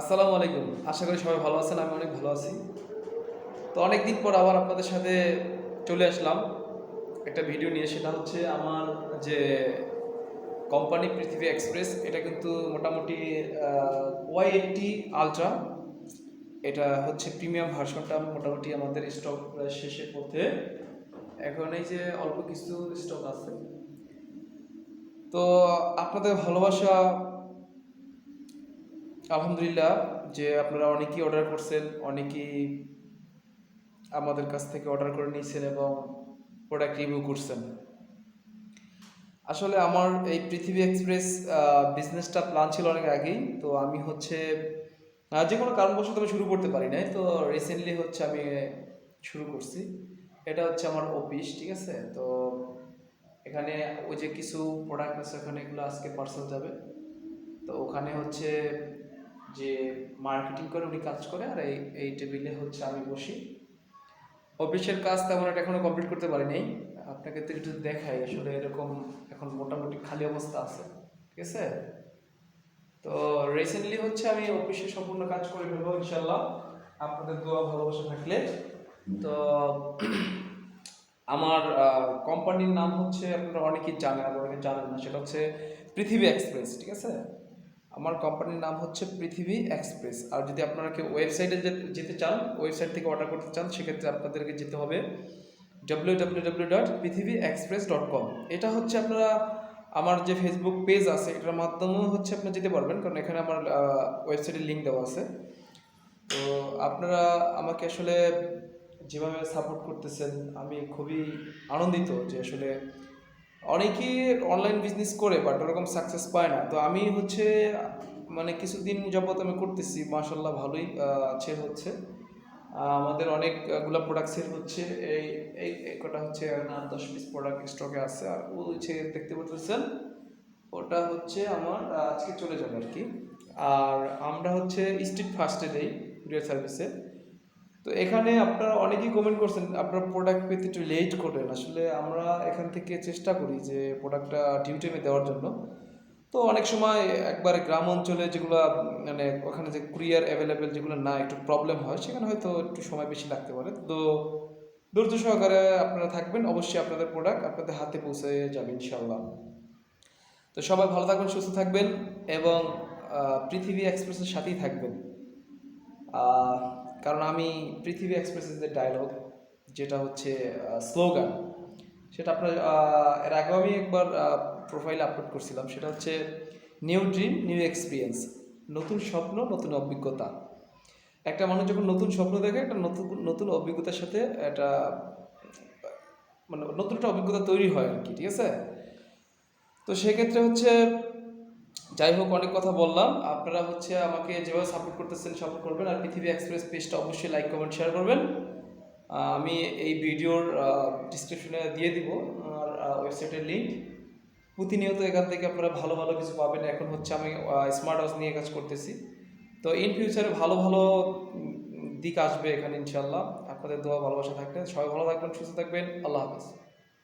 আসসালামু আলাইকুম। আশা করি সবাই ভালো আছেন, আমি অনেক ভালো আছি। তো অনেক দিন পর আবার আপনাদের সাথে চলে আসলাম। একটা ভিডিও নিয়ে, সেটা হচ্ছে আমার যে কোম্পানি পৃথিবী এক্সপ্রেস, এটা কিন্তু মোটামুটি ওয়াই এইটটি আলট্রা। এটা হচ্ছে প্রিমিয়াম ভার্সনটা মোটামুটি আমাদের স্টক শেষের পথে। এখন এই যে অল্প কিছু স্টক আছে। তো আপনাদের ভালোবাসা আলহামদুলিল্লাহ যে আপনারা অনেকেই অর্ডার করছেন, অনেকেই আমাদের কাছ থেকে অর্ডার করে নিয়েছেন এবং প্রোডাক্ট রিভিউ করছেন। আসলে আমার এই পৃথিবী এক্সপ্রেস বিজনেসটা প্ল্যান ছিল অনেক আগেই, তো আমি হচ্ছে যে কোনো কারণবশত আমি শুরু করতে পারি নাই, তো রিসেন্টলি হচ্ছে আমি শুরু করছি। এটা হচ্ছে আমার অফিস ঠিক আছে? তো এখানে ওই যে কিছু প্রোডাক্ট আছে, ওখানে এগুলো আজকে পার্সেল যাবে। তো ওখানে হচ্ছে যে মার্কেটিং করে উনি কাজ করে, আর এই এই টেবিলে হচ্ছে আমি বসি। অফিসের কাজ তেমন একটা এখনও কমপ্লিট করতে পারিনি। আপনাকে তো একটু দেখাই, আসলে এরকম এখন মোটামুটি খালি অবস্থা আছে, ঠিক আছে? তো রিসেন্টলি হচ্ছে আমি অফিসে সম্পূর্ণ কাজ করে ফেলব ইনশাল্লাহ আপনাদের দোয়া, ভালোবাসা থাকলে। তো আমার কোম্পানির নাম হচ্ছে আপনারা অনেকেই জানেন, আবার অনেকে জানেন না, সেটা হচ্ছে পৃথিবী এক্সপ্রেস, ঠিক আছে? আমার কোম্পানির নাম হচ্ছে পৃথিবী এক্সপ্রেস। আর যদি আপনারা কেউ ওয়েবসাইটে যেতে চান ওয়েবসাইট থেকে অর্ডার করতে চান, সেক্ষেত্রে আপনাদেরকে যেতে হবে W W W dot Prithibi express dot com এটা হচ্ছে আপনারা, আমার যে ফেসবুক পেজ আছে, এটার মাধ্যমেও হচ্ছে আপনি যেতে পারবেন, কারণ এখানে আমার ওয়েবসাইটের লিঙ্ক দেওয়া আছে। তো আপনারা আমাকে আসলে যেভাবে সাপোর্ট করতেছেন, আমি খুবই আনন্দিত যে আসলে অনেকেই অনলাইন বিজনেস করে বাট ওরকম সাকসেস পায় না। তো আমি হচ্ছে মানে কিছুদিন যাবত আমি করতেছি মাশাল্লাহ ভালোই সেল হচ্ছে। আমাদের অনেকগুলো প্রোডাক্ট সেল হচ্ছে। এই এই এই কটা হচ্ছে আট দশ পিস প্রোডাক্ট স্টকে আছে। আর ও হচ্ছে দেখতে পাচ্ছেন ওটা হচ্ছে আমার আজকে চলে যাবে আর কি। আর আমরা হচ্ছে স্ট্রিট ফার্স্টে দেই কুরিয়ার সার্ভিসে তো এখানে আপনারা অনেকেই কমেন্ট করছেন, আপনারা প্রোডাক্ট পেতে একটু লেট করেন আসলে আমরা এখান থেকে চেষ্টা করি যে প্রোডাক্টটা ডিউ টাইমে দেওয়ার জন্য। তো অনেক সময় একবারে গ্রাম অঞ্চলে যেগুলো মানে ওখানে যে কুরিয়ার অ্যাভেলেবেল যেগুলো না একটু প্রবলেম হয়, সেখানে হয়তো একটু সময় বেশি লাগতে পারে। তো ধৈর্য সহকারে আপনারা থাকবেন, অবশ্যই আপনাদের প্রোডাক্ট আপনাদের হাতে পৌঁছে যাবে ইনশাল্লাহ তো সবাই ভালো থাকবেন, সুস্থ থাকবেন এবং পৃথিবী এক্সপ্রেসের সাথেই থাকবেন। কারণ আমি পৃথিবী এক্সপ্রেসের যে ডায়লগ যেটা হচ্ছে স্লোগান সেটা আপনার এর আগেও আমি একবার প্রোফাইলে আপলোড করছিলাম, সেটা হচ্ছে নিউ ড্রিম নিউ এক্সপিরিয়েন্স নতুন স্বপ্ন, নতুন অভিজ্ঞতা। একটা মানুষ যখন নতুন স্বপ্ন দেখে, একটা নতুন নতুন অভিজ্ঞতার সাথে একটা মানে নতুন একটা অভিজ্ঞতা তৈরি হয় আর কি, ঠিক আছে? তো সেক্ষেত্রে হচ্ছে যাই হোক অনেক কথা বললাম। আপনারা হচ্ছে আমাকে যেভাবে সাপোর্ট করতেছেন সাপোর্ট করবেন। আর পৃথিবী এক্সপ্রেস পেজটা অবশ্যই লাইক কমেন্ট শেয়ার করবেন। আমি এই ভিডিওর ডিসক্রিপশনে দিয়ে দিব আমার ওয়েবসাইটের লিঙ্ক প্রতিনিয়ত এখান থেকে আপনারা ভালো ভালো কিছু পাবেন। এখন হচ্ছে আমি স্মার্ট হাউস নিয়ে কাজ করতেছি। তো ইন ফিউচারে ভালো ভালো দিক আসবে এখানে ইনশাল্লাহ আপনাদের দোয়া, ভালোবাসা থাকবে সবাই ভালো থাকবেন, সুস্থ থাকবেন। আল্লাহ হাফিজ।